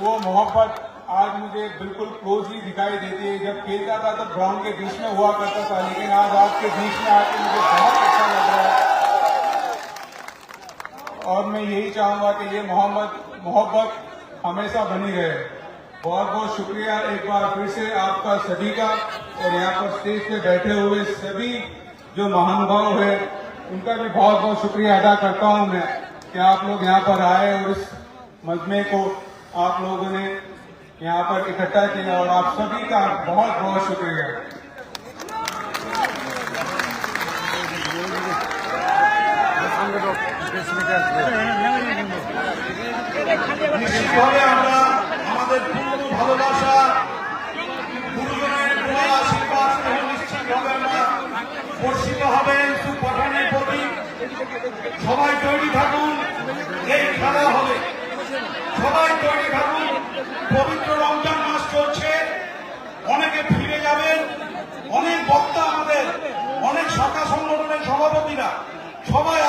वो मोहब्बत आज मुझे बिल्कुल क्लोजली दिखाई देती है। जब खेलता था तो ग्राउंड के बीच में हुआ करता था, लेकिन आज आपके बीच में आके मुझे बहुत अच्छा लग रहा है। और मैं यही चाहूँगा कि ये मोहम्मद, मोहब्बत हमेशा बनी रहे। बहुत बहुत शुक्रिया एक बार फिर से आपका सभी का। और यहाँ पर स्टेज पे बैठे हुए सभी जो महानुभाव है उनका भी बहुत बहुत शुक्रिया अदा करता हूँ मैं कि आप लोग यहाँ पर आए और इस मजमे को आप लोगों ने यहाँ पर इकट्ठा किया और आप सभी का बहुत बहुत शुक्रिया নিশ্চিতভাবে আমরা আমাদের পূর্ণ ভালোবাসা বর্ষিত হবেন সুপাঠানের প্রতি। সবাই তৈরি থাকুন, এই খেলা হবে। সবাই তৈরি থাকুন, পবিত্র রমজান মাস চলছে। অনেকে ফিরে যাবেন, অনেক বক্তা আমাদের, অনেক শাখা সংগঠনের সভাপতিরা সবাই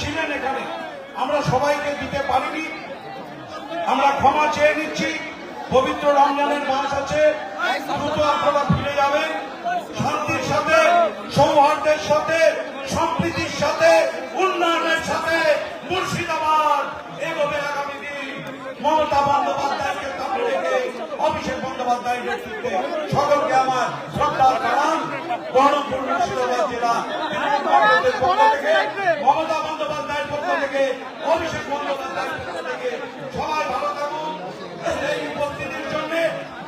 ছিলেন এখানে। আমরা সবাইকে দিতে পারিনি। আমরা ক্ষমা চেয়ে নিচ্ছি। পবিত্র রমজানের মাস আছে, দ্রুত আপনারা ফিরে যাবেন। শান্তির সাথে সৌহার্দ্যের সাথে, সম্প্রীতির সাথে, উন্নয়নের সাথে মুর্শিদাবাদ এগোবে আগামী দিন। মমতা বন্দ্যোপাধ্যায়কে সামনে রেখে অভিষেক বন্দ্যোপাধ্যায়ের নেতৃত্বে সকলকে আমার শ্রদ্ধা জানান বহরমপুর মুর্শিদাবাদ জেলা থেকে, মমতা বন্দ্যোপাধ্যায়ের পক্ষ থেকে, অভিষেক বন্দ্যোপাধ্যায়ের পক্ষ থেকে সবাই ভালো থাকুন এই উপস্থিতির জন্য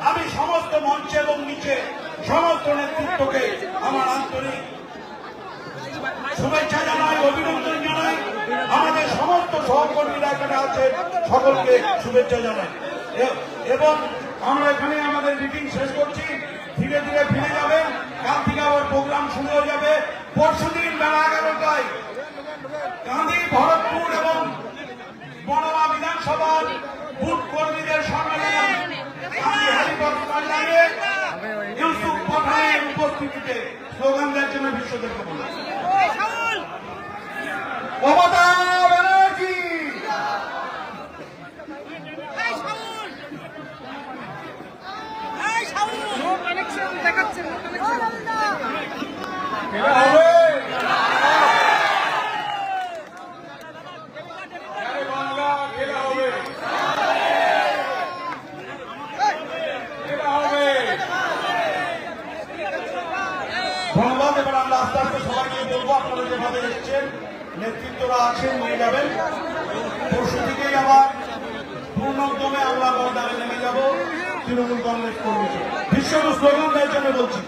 আমি সমস্ত মঞ্চে এবং নিচে সমস্ত নেতৃত্বকে আমার আন্তরিক শুভেচ্ছা জানাই, অভিনন্দন জানাই। আমাদের সমস্ত সহকর্মীরা এখানে আছেন, সকলকে শুভেচ্ছা জানাই। এবং আমরা এখানে আমাদের মিটিং শেষ করছি। ধীরে ধীরে ফিরে যাবেন কাল থেকে আবার প্রোগ্রাম শুরু হয়ে যাবে। পরশু দিন বেলা এগারোটায় গান্ধী ভরতপুর এবং বনমা বিধানসভার বুথ কর্মীদের ইউসুফ পাঠানের উপস্থিতিতে স্লোগান দেওয়ার জন্য বিশ্বদেরকে বললাম মমতা ব্যানার্জি! খেলা আস্তে আস্তে সবাইকে বলব, আপনারা যেভাবে এসছেন, নেতৃত্বরা আছেন, নিয়ে যাবেন। পরশু থেকেই আবার পূর্ণোদ্যমে আমরা ময়দানে নেমে যাব, তৃণমূল কংগ্রেস কর্মী বিশ্ব স্লোগান জন্য বলছি।